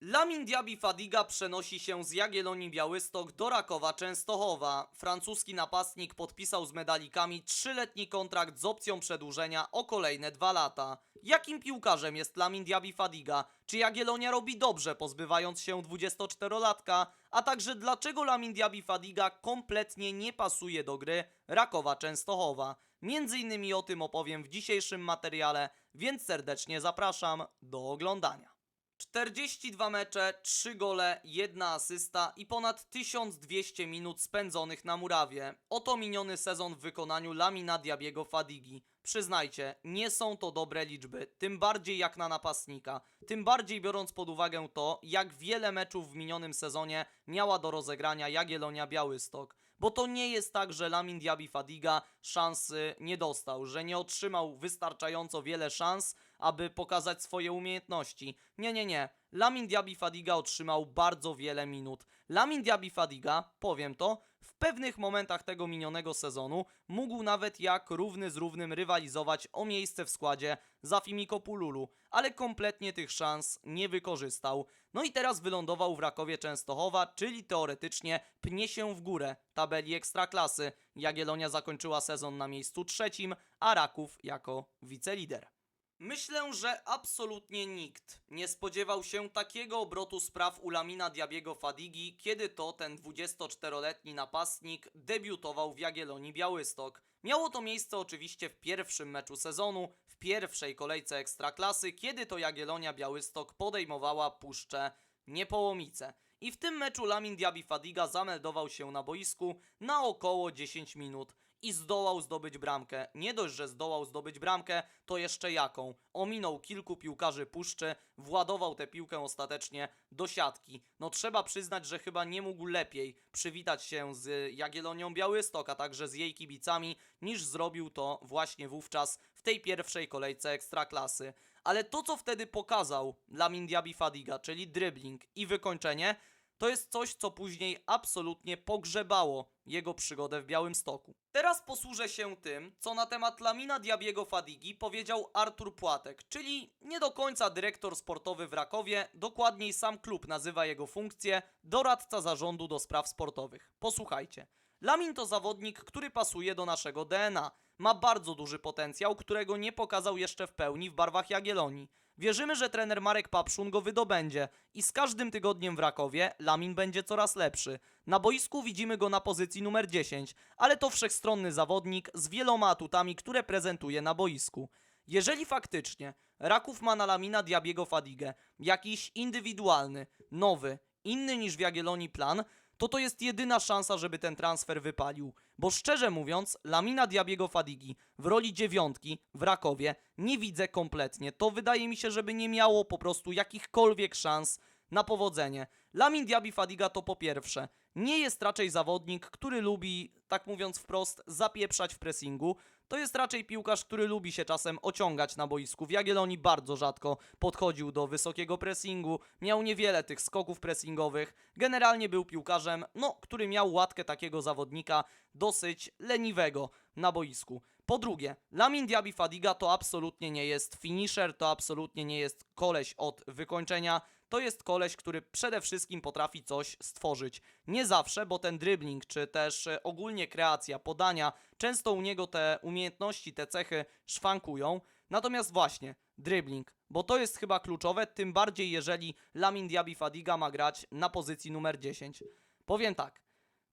Lamin Diaby Fadiga przenosi się z Jagiellonii Białystok do Rakowa Częstochowa. Francuski napastnik podpisał z medalikami trzyletni kontrakt z opcją przedłużenia o kolejne dwa lata. Jakim piłkarzem jest Lamin Diaby Fadiga? Czy Jagiellonia robi dobrze pozbywając się 24-latka? A także dlaczego Lamin Diaby Fadiga kompletnie nie pasuje do gry Rakowa Częstochowa? Między innymi o tym opowiem w dzisiejszym materiale, więc serdecznie zapraszam do oglądania. 42 mecze, 3 gole, 1 asysta i ponad 1200 minut spędzonych na murawie. Oto miniony sezon w wykonaniu Lamina Diabiego Fadigi. Przyznajcie, nie są to dobre liczby, tym bardziej jak na napastnika. Tym bardziej biorąc pod uwagę to, jak wiele meczów w minionym sezonie miała do rozegrania Jagiellonia Białystok. Bo to nie jest tak, że Lamin Diaby Fadiga szansy nie dostał, że nie otrzymał wystarczająco wiele szans, aby pokazać swoje umiejętności. Nie, nie, nie. Lamin Diaby Fadiga otrzymał bardzo wiele minut. Lamin Diaby Fadiga, powiem to, pewnych momentach tego minionego sezonu mógł nawet jak równy z równym rywalizować o miejsce w składzie za Fimiko Pululu, ale kompletnie tych szans nie wykorzystał. No i teraz wylądował w Rakowie Częstochowa, czyli teoretycznie pnie się w górę tabeli Ekstraklasy. Jagiellonia zakończyła sezon na miejscu trzecim, a Raków jako wicelider. Myślę, że absolutnie nikt nie spodziewał się takiego obrotu spraw u Lamina Diabiego Fadigi, kiedy to ten 24-letni napastnik debiutował w Jagiellonii Białystok. Miało to miejsce oczywiście w pierwszym meczu sezonu, w pierwszej kolejce Ekstraklasy, kiedy to Jagiellonia Białystok podejmowała Puszczę Niepołomice. I w tym meczu Lamin Diaby Fadiga zameldował się na boisku na około 10 minut i zdołał zdobyć bramkę. Nie dość, że zdołał zdobyć bramkę, to jeszcze jaką? Ominął kilku piłkarzy puszczy, władował tę piłkę ostatecznie do siatki. No trzeba przyznać, że chyba nie mógł lepiej przywitać się z Jagiellonią Białystok, a także z jej kibicami, niż zrobił to właśnie wówczas w tej pierwszej kolejce Ekstraklasy. Ale to, co wtedy pokazał Lamin Diaby Fadiga, czyli dribbling i wykończenie, to jest coś, co później absolutnie pogrzebało jego przygodę w Białymstoku. Teraz posłużę się tym, co na temat Lamina Diabiego Fadigi powiedział Artur Płatek, czyli nie do końca dyrektor sportowy w Rakowie, dokładniej sam klub nazywa jego funkcję doradca zarządu do spraw sportowych. Posłuchajcie. Lamin to zawodnik, który pasuje do naszego DNA. Ma bardzo duży potencjał, którego nie pokazał jeszcze w pełni w barwach Jagiellonii. Wierzymy, że trener Marek Papszun go wydobędzie i z każdym tygodniem w Rakowie Lamin będzie coraz lepszy. Na boisku widzimy go na pozycji numer 10, ale to wszechstronny zawodnik z wieloma atutami, które prezentuje na boisku. Jeżeli faktycznie Raków ma na Lamina Diabiego Fadigę jakiś indywidualny, nowy, inny niż w Jagiellonii plan, to to jest jedyna szansa, żeby ten transfer wypalił. Bo szczerze mówiąc, Lamina Diabiego Fadigi w roli dziewiątki w Rakowie nie widzę kompletnie. To wydaje mi się, żeby nie miało po prostu jakichkolwiek szans na powodzenie. Lamin Diaby Fadiga to po pierwsze, nie jest raczej zawodnik, który lubi, tak mówiąc wprost, zapieprzać w pressingu. To jest raczej piłkarz, który lubi się czasem ociągać na boisku. W Jagiellonii bardzo rzadko podchodził do wysokiego pressingu, miał niewiele tych skoków pressingowych. Generalnie był piłkarzem, no, który miał łatkę takiego zawodnika dosyć leniwego na boisku. Po drugie, Lamin Diaby Fadiga to absolutnie nie jest finisher, to absolutnie nie jest koleś od wykończenia. To jest koleś, który przede wszystkim potrafi coś stworzyć. Nie zawsze, bo ten dribbling, czy też e, ogólnie kreacja, podania, często u niego te umiejętności, te cechy szwankują. Natomiast właśnie, dribbling, bo to jest chyba kluczowe, tym bardziej jeżeli Lamin Diaby Fadiga ma grać na pozycji numer 10. Powiem tak,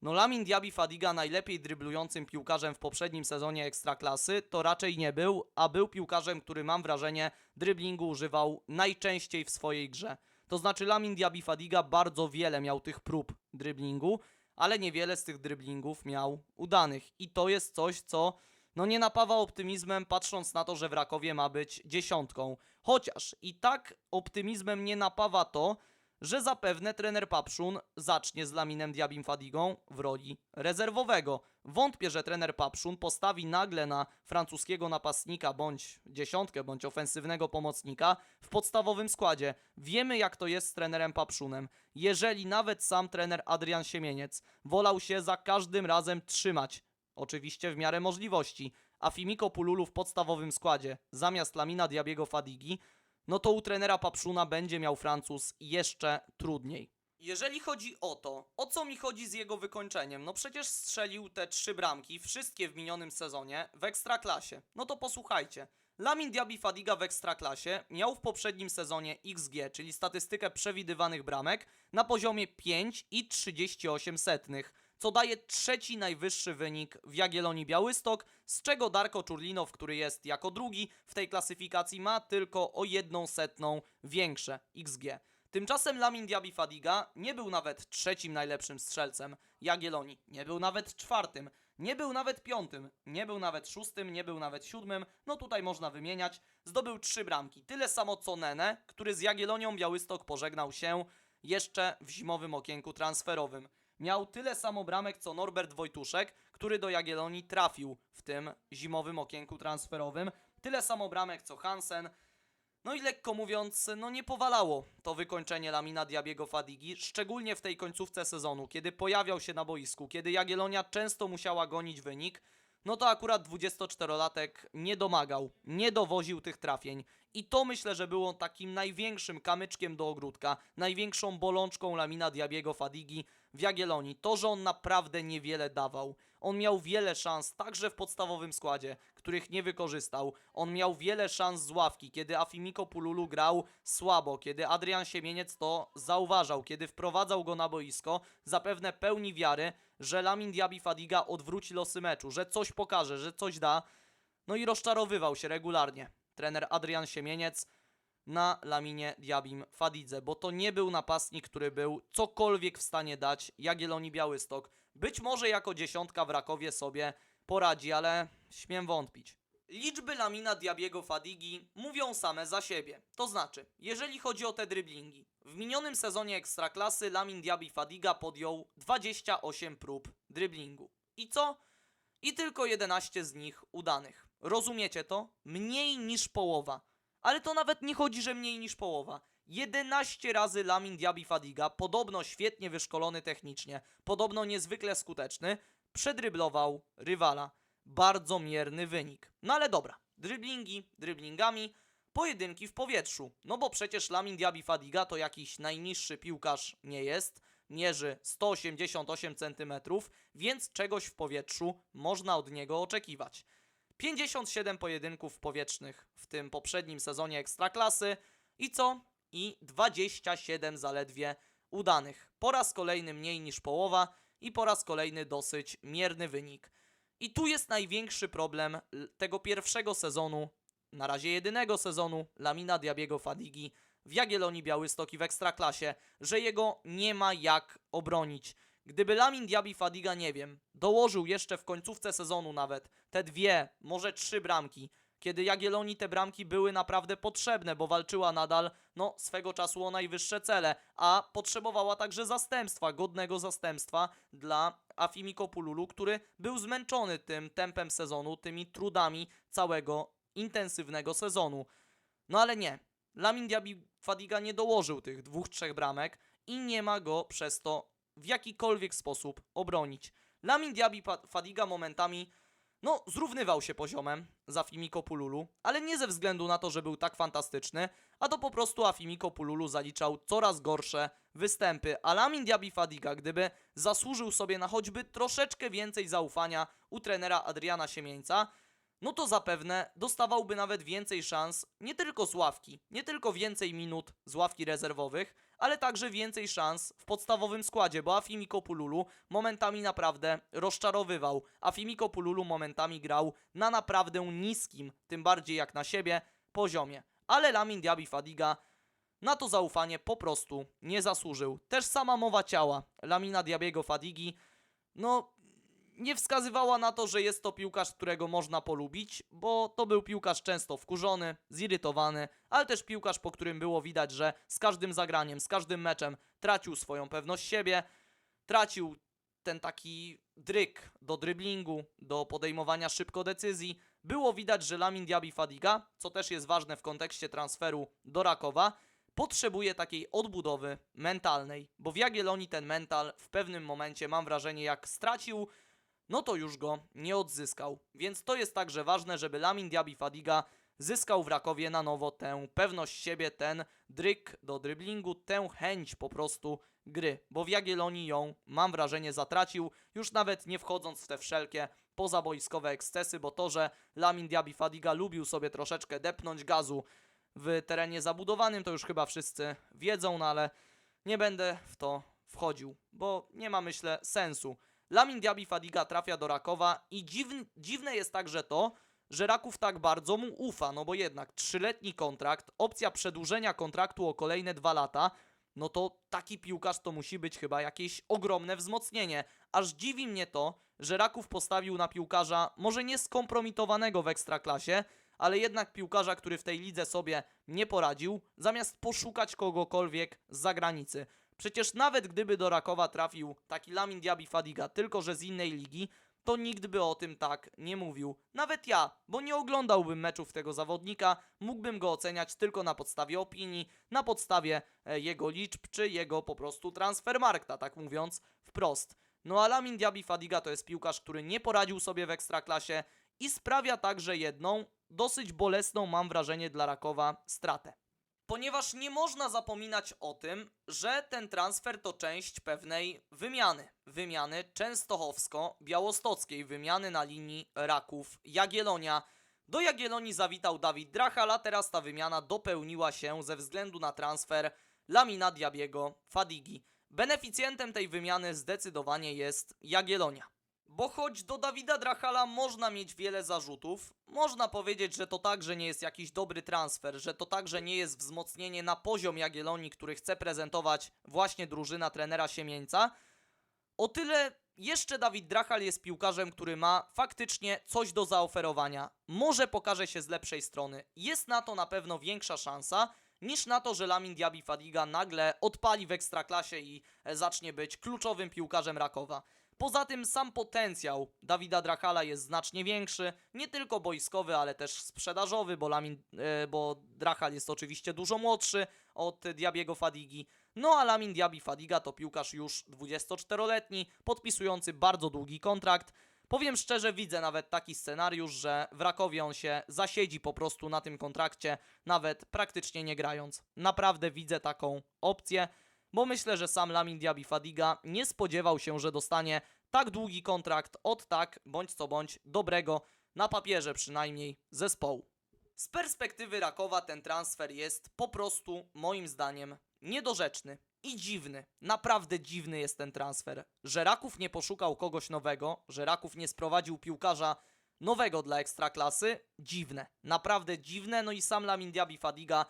no Lamin Diaby Fadiga najlepiej dryblującym piłkarzem w poprzednim sezonie Ekstraklasy to raczej nie był, a był piłkarzem, który mam wrażenie dryblingu używał najczęściej w swojej grze. To znaczy Lamin Diaby Fadiga bardzo wiele miał tych prób dryblingu, ale niewiele z tych dryblingów miał udanych. I to jest coś, co no nie napawa optymizmem, patrząc na to, że w Rakowie ma być dziesiątką. Chociaż i tak optymizmem nie napawa to, że zapewne trener Papszun zacznie z Laminem Diabim Fadigą w roli rezerwowego. Wątpię, że trener Papszun postawi nagle na francuskiego napastnika bądź dziesiątkę, bądź ofensywnego pomocnika w podstawowym składzie. Wiemy jak to jest z trenerem Papszunem. Jeżeli nawet sam trener Adrian Siemieniec wolał się za każdym razem trzymać, oczywiście w miarę możliwości, a Fimiko Pululu w podstawowym składzie zamiast Lamina Diabiego Fadigi, no to u trenera Papszuna będzie miał Francuz jeszcze trudniej. Jeżeli chodzi o to, o co mi chodzi z jego wykończeniem, no przecież strzelił te trzy bramki, wszystkie w minionym sezonie, w Ekstraklasie. No to posłuchajcie. Lamin Diaby Fadiga w Ekstraklasie miał w poprzednim sezonie XG, czyli statystykę przewidywanych bramek, na poziomie 5,38, co daje trzeci najwyższy wynik w Jagiellonii Białystok, z czego Darko Czurlinow, który jest jako drugi w tej klasyfikacji, ma tylko o jedną setną większe XG. Tymczasem Lamin Diaby Fadiga nie był nawet trzecim najlepszym strzelcem Jagiellonii, nie był nawet czwartym, nie był nawet piątym, nie był nawet szóstym, nie był nawet siódmym, no tutaj można wymieniać, zdobył trzy bramki, tyle samo co Nene, który z Jagiellonią Białystok pożegnał się jeszcze w zimowym okienku transferowym. Miał tyle samo bramek co Norbert Wojtuszek, który do Jagiellonii trafił w tym zimowym okienku transferowym, tyle samo bramek co Hansen, no i lekko mówiąc, no nie powalało to wykończenie Lamina Diabiego Fadigi, szczególnie w tej końcówce sezonu, kiedy pojawiał się na boisku, kiedy Jagiellonia często musiała gonić wynik, no to akurat 24-latek nie domagał, nie dowoził tych trafień. I to myślę, że było takim największym kamyczkiem do ogródka, największą bolączką Lamina Diabiego Fadigi w Jagiellonii. To, że on naprawdę niewiele dawał. On miał wiele szans, także w podstawowym składzie, których nie wykorzystał. On miał wiele szans z ławki, kiedy Afimiko Pululu grał słabo, kiedy Adrian Siemieniec to zauważał, kiedy wprowadzał go na boisko, zapewne pełni wiary, że Lamin Diaby Fadiga odwróci losy meczu, że coś pokaże, że coś da. No i rozczarowywał się regularnie trener Adrian Siemieniec na Laminie Diabim Fadidze, bo to nie był napastnik, który był cokolwiek w stanie dać Jagiellonii Białystok. Być może jako dziesiątka w Rakowie sobie poradzi, ale śmiem wątpić. Liczby Lamina Diabiego Fadigi mówią same za siebie. To znaczy, jeżeli chodzi o te dryblingi, w minionym sezonie Ekstraklasy Lamin Diaby Fadiga podjął 28 prób dryblingu. I co? I tylko 11 z nich udanych. Rozumiecie to? Mniej niż połowa. Ale to nawet nie chodzi, że mniej niż połowa. 11 razy Lamin Diaby Fadiga, podobno świetnie wyszkolony technicznie, podobno niezwykle skuteczny, przedryblował rywala. Bardzo mierny wynik. No ale dobra, dryblingi, dryblingami, pojedynki w powietrzu. No bo przecież Lamin Diaby Fadiga to jakiś najniższy piłkarz nie jest, mierzy 188 cm, więc czegoś w powietrzu można od niego oczekiwać. 57 pojedynków powietrznych w tym poprzednim sezonie Ekstraklasy i co? I 27 zaledwie udanych. Po raz kolejny mniej niż połowa i po raz kolejny dosyć mierny wynik. I tu jest największy problem tego pierwszego sezonu, na razie jedynego sezonu Lamina Diabiego Fadigi w Jagiellonii Białystok i w Ekstraklasie, że jego nie ma jak obronić. Gdyby Lamin Diaby Fadiga, nie wiem, dołożył jeszcze w końcówce sezonu nawet te dwie, może trzy bramki, kiedy Jagiellonii te bramki były naprawdę potrzebne, bo walczyła nadal, no, swego czasu o najwyższe cele, a potrzebowała także zastępstwa, godnego zastępstwa dla Afimiko Pululu, który był zmęczony tym tempem sezonu, tymi trudami całego intensywnego sezonu. No ale nie, Lamin Diaby Fadiga nie dołożył tych dwóch, trzech bramek i nie ma go przez to w jakikolwiek sposób obronić. Lamin Diaby Fadiga momentami no, zrównywał się poziomem z Afimiko Pululu, ale nie ze względu na to, że był tak fantastyczny, a to po prostu Afimiko Pululu zaliczał coraz gorsze występy, a Lamin Diaby Fadiga, gdyby zasłużył sobie na choćby troszeczkę więcej zaufania u trenera Adriana Siemieńca, no to zapewne dostawałby nawet więcej szans, nie tylko z ławki, nie tylko więcej minut z ławki rezerwowych, ale także więcej szans w podstawowym składzie, bo Afimiko Pululu momentami naprawdę rozczarowywał. Afimiko Pululu momentami grał na naprawdę niskim, tym bardziej jak na siebie, poziomie. Ale Lamin Diaby Fadiga na to zaufanie po prostu nie zasłużył. Też sama mowa ciała Lamina Diabiego Fadigi, no nie wskazywała na to, że jest to piłkarz, którego można polubić, bo to był piłkarz często wkurzony, zirytowany, ale też piłkarz, po którym było widać, że z każdym zagraniem, z każdym meczem tracił swoją pewność siebie, tracił ten taki dryk do dryblingu, do podejmowania szybko decyzji. Było widać, że Lamin Diaby Fadiga, co też jest ważne w kontekście transferu do Rakowa, potrzebuje takiej odbudowy mentalnej, bo w Jagiellonii ten mental w pewnym momencie, mam wrażenie, jak stracił, no to już go nie odzyskał. Więc to jest także ważne, żeby Lamin Diaby Fadiga zyskał w Rakowie na nowo tę pewność siebie, ten dryk do dryblingu, tę chęć po prostu gry, bo w Jagiellonii ją, mam wrażenie, zatracił, już nawet nie wchodząc w te wszelkie pozaboiskowe ekscesy, bo to, że Lamin Diaby Fadiga lubił sobie troszeczkę depnąć gazu w terenie zabudowanym, to już chyba wszyscy wiedzą, no ale nie będę w to wchodził, bo nie ma myślę sensu. Lamin Diaby Fadiga trafia do Rakowa i dziwn, dziwne jest także to, że Raków tak bardzo mu ufa, no bo jednak trzyletni kontrakt, opcja przedłużenia kontraktu o kolejne dwa lata, no to taki piłkarz to musi być chyba jakieś ogromne wzmocnienie. Aż dziwi mnie to, że Raków postawił na piłkarza może nie skompromitowanego w ekstraklasie, ale jednak piłkarza, który w tej lidze sobie nie poradził, zamiast poszukać kogokolwiek z zagranicy. Przecież nawet gdyby do Rakowa trafił taki Lamin Diaby Fadiga, tylko że z innej ligi, to nikt by o tym tak nie mówił. Nawet ja, bo nie oglądałbym meczów tego zawodnika, mógłbym go oceniać tylko na podstawie opinii, na podstawie e, jego liczb, czy jego po prostu transfermarkta, tak mówiąc wprost. No a Lamin Diaby Fadiga to jest piłkarz, który nie poradził sobie w ekstraklasie i sprawia także jedną, dosyć bolesną mam wrażenie dla Rakowa, stratę. Ponieważ nie można zapominać o tym, że ten transfer to część pewnej wymiany. Wymiany częstochowsko-białostockiej, wymiany na linii Raków-Jagielonia. Do Jagiellonii zawitał Dawid Drachala, teraz ta wymiana dopełniła się ze względu na transfer Lamina Diabiego Fadigi. Beneficjentem tej wymiany zdecydowanie jest Jagielonia. Bo choć do Dawida Drachala można mieć wiele zarzutów, można powiedzieć, że to także nie jest jakiś dobry transfer, że to także nie jest wzmocnienie na poziom Jagiellonii, który chce prezentować właśnie drużyna trenera Siemieńca, o tyle jeszcze Dawid Drachal jest piłkarzem, który ma faktycznie coś do zaoferowania. Może pokaże się z lepszej strony. Jest na to na pewno większa szansa niż na to, że Lamin Diaby Fadiga nagle odpali w ekstraklasie i e, zacznie być kluczowym piłkarzem Rakowa. Poza tym sam potencjał Dawida Drachala jest znacznie większy, nie tylko boiskowy, ale też sprzedażowy, bo, Lamin, e, bo Drachal jest oczywiście dużo młodszy od Diabiego Fadigi. No a Lamin Diaby Fadiga to piłkarz już 24-letni, podpisujący bardzo długi kontrakt. Powiem szczerze, widzę nawet taki scenariusz, że w Rakowie on się zasiedzi po prostu na tym kontrakcie, nawet praktycznie nie grając. Naprawdę widzę taką opcję, bo myślę, że sam Lamin Diaby Fadiga nie spodziewał się, że dostanie tak długi kontrakt od tak, bądź co bądź, dobrego, na papierze przynajmniej, zespołu. Z perspektywy Rakowa ten transfer jest po prostu, moim zdaniem, niedorzeczny i dziwny. Naprawdę dziwny jest ten transfer. Że Raków nie poszukał kogoś nowego, że Raków nie sprowadził piłkarza nowego dla ekstraklasy, dziwne. Naprawdę dziwne. No i sam Lamin Diaby Fadiga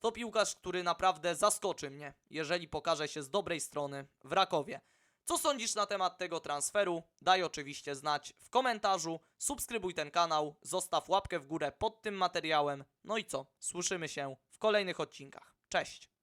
to piłkarz, który naprawdę zaskoczy mnie, jeżeli pokaże się z dobrej strony w Rakowie. Co sądzisz na temat tego transferu? Daj oczywiście znać w komentarzu, subskrybuj ten kanał, zostaw łapkę w górę pod tym materiałem. No i co? Słyszymy się w kolejnych odcinkach. Cześć!